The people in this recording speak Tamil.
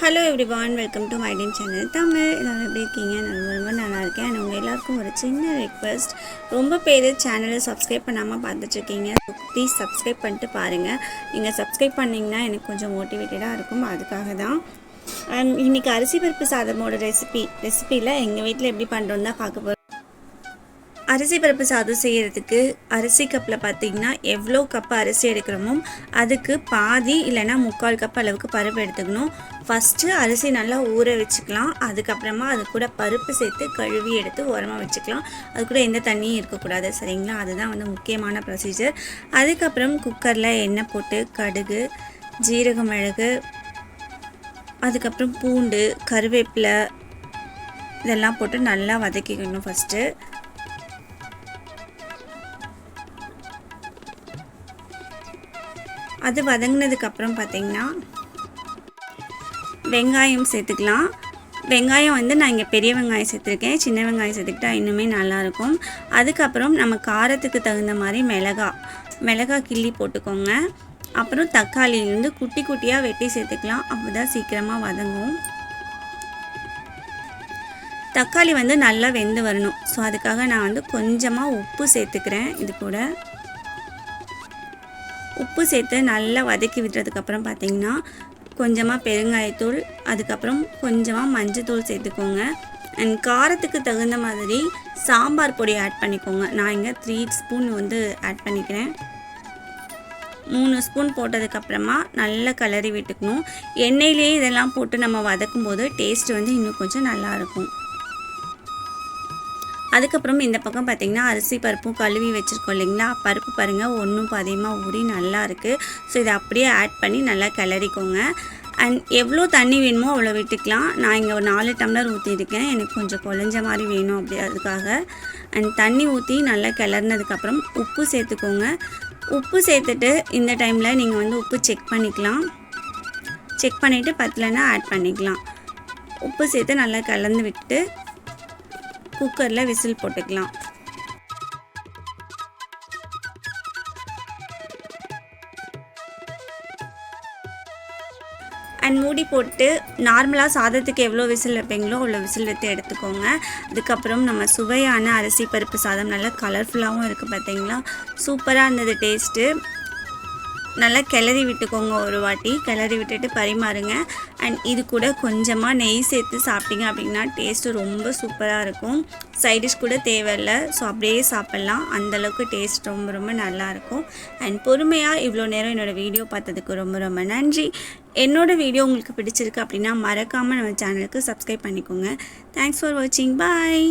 ஹலோ எவ்ரிவான் வெல்கம் டு மைடின் சேனல் தமிழ் எல்லோரும் எப்படி இருக்கீங்க? நான் ரொம்ப நல்லா இருக்கேன். அண்ட் உங்கள் எல்லாருக்கும் ஒரு சின்ன ரெக்வஸ்ட் ரொம்ப பேர் சேனலை சப்ஸ்கிரைப் பண்ணாமல் பார்த்துட்ருக்கீங்க. ப்ளீஸ் சப்ஸ்கிரைப் பண்ணிட்டு பாருங்கள் நீங்கள் சப்ஸ்கிரைப் பண்ணிங்கன்னா எனக்கு கொஞ்சம் மோட்டிவேட்டடாக இருக்கும். அதுக்காக தான். அண்ட் இன்றைக்கி அரிசி பருப்பு சாதமோட ரெசிபி ரெசிபியில் எங்கள் வீட்டில் எப்படி பண்ணுறோன்னு தான் பார்க்க போகிறோம் அரிசி பருப்பு சாதம் செய்கிறதுக்கு அரிசி கப்பில் பார்த்திங்கன்னா எவ்வளோ கப்பு அரிசி எடுக்கிறோமோ அதுக்கு பாதி இல்லைன்னா முக்கால் கப் அளவுக்கு பருப்பு எடுத்துக்கணும். ஃபஸ்ட்டு அரிசி நல்லா ஊற வச்சுக்கலாம். அதுக்கப்புறமா அது கூட பருப்பு சேர்த்து கழுவி எடுத்து உரமாக வச்சுக்கலாம். அது கூட எந்த தண்ணியும் இருக்கக்கூடாது. சரிங்களா? அதுதான் வந்து முக்கியமான ப்ரொசீஜர் அதுக்கப்புறம் குக்கரில் எண்ணெய் போட்டு கடுகு ஜீரக மிளகு அதுக்கப்புறம் பூண்டு கருவேப்பிலை இதெல்லாம் போட்டு நல்லா வதக்கிக்கணும் ஃபஸ்ட்டு அது வதங்கினதுக்கப்புறம் பார்த்திங்கன்னா வெங்காயம் சேர்த்துக்கலாம். வெங்காயம் வந்து நான் இங்கே பெரிய வெங்காயம் சேர்த்துருக்கேன். சின்ன வெங்காயம் சேர்த்துக்கிட்டா இன்னுமே நல்லாயிருக்கும். அதுக்கப்புறம் நம்ம காரத்துக்கு தகுந்த மாதிரி மிளகா மிளகா கிள்ளி போட்டுக்கோங்க. அப்புறம் தக்காளி வந்து குட்டி குட்டியாக வெட்டி சேர்த்துக்கலாம். அப்போ தான் சீக்கிரமாக வதங்கும். தக்காளி வந்து நல்லா வெந்து வரணும். ஸோ அதுக்காக நான் வந்து கொஞ்சமாக உப்பு சேர்த்துக்கிறேன். இது கூட. உப்பு சேர்த்து நல்லா வதக்கி விட்டுறதுக்கப்புறம் பார்த்திங்கன்னா கொஞ்சமாக பெருங்காயத்தூள் அதுக்கப்புறம் கொஞ்சமாக மஞ்சத்தூள் சேர்த்துக்கோங்க. அண்ட் காரத்துக்கு தகுந்த மாதிரி சாம்பார் பொடி ஆட் பண்ணிக்கோங்க. நான் இங்கே த்ரீ ஸ்பூன் வந்து ஆட் பண்ணிக்கிறேன். மூணு ஸ்பூன் போட்டதுக்கப்புறமா நல்லா கலரி விட்டுக்கணும். எண்ணெயிலேயே இதெல்லாம் போட்டு நம்ம வதக்கும் போது டேஸ்ட் வந்து இன்னும் கொஞ்சம் நல்லாயிருக்கும் அதுக்கப்புறம் இந்த பக்கம் பார்த்திங்கன்னா அரிசி பருப்பும் கழுவி வச்சுருக்கோம் இல்லைங்களா? பருப்பு பாருங்கள் ஒன்றும் பாதியமாக ஊறி நல்லா இருக்குது ஸோ இதை அப்படியே ஆட் பண்ணி நல்லா கிளறிக்கோங்க. அண்ட் எவ்வளோ தண்ணி வேணுமோ அவ்வளோ விட்டுக்கலாம். நான் இங்கே ஒரு நாலு டம்ளர் ஊற்றிருக்கேன் எனக்கு கொஞ்சம் குழஞ்ச மாதிரி வேணும் அப்படி அதுக்காக. அண்ட் தண்ணி ஊற்றி நல்லா கிளறினதுக்கப்புறம் உப்பு சேர்த்துக்கோங்க. உப்பு சேர்த்துட்டு இந்த டைமில் நீங்கள் வந்து உப்பு செக் பண்ணிக்கலாம். செக் பண்ணிவிட்டு பத்தலைன்னா ஆட் பண்ணிக்கலாம். உப்பு சேர்த்து நல்லா கலந்து விட்டு குக்கரில் விசில் போட்டுக்கலாம். அண்ட் மூடி போட்டு நார்மலாக சாதத்துக்கு எவ்வளோ விசில் வைப்பீங்களோ அவ்வளோ விசில் வைத்து எடுத்துக்கோங்க. அதுக்கப்புறம் நம்ம சுவையான அரிசி பருப்பு சாதம் நல்லா கலர்ஃபுல்லாகவும் இருக்குது பார்த்தீங்களா சூப்பராக இருந்தது டேஸ்ட்டு நல்லா கிளறி விட்டுக்கோங்க ஒரு வாட்டி. கிளறி விட்டுட்டு பரிமாறுங்க. அண்ட் இது கூட கொஞ்சமாக நெய் சேர்த்து சாப்பிட்டீங்க அப்படின்னா டேஸ்ட்டு ரொம்ப சூப்பராக இருக்கும். சைடிஷ் கூட தேவையில்லை. ஸோ அப்படியே சாப்பிட்லாம். அந்தளவுக்கு டேஸ்ட் ரொம்ப ரொம்ப நல்லாயிருக்கும் அண்ட் பொறுமையாக இவ்வளோ நேரம் என்னோடய வீடியோ பார்த்ததுக்கு ரொம்ப ரொம்ப நன்றி. என்னோடய வீடியோ உங்களுக்கு பிடிச்சிருக்கு அப்படின்னா மறக்காமல் நம்ம சேனலுக்கு சப்ஸ்கிரைப் பண்ணிக்கோங்க. தேங்க்ஸ் ஃபார் வாட்சிங் பாய்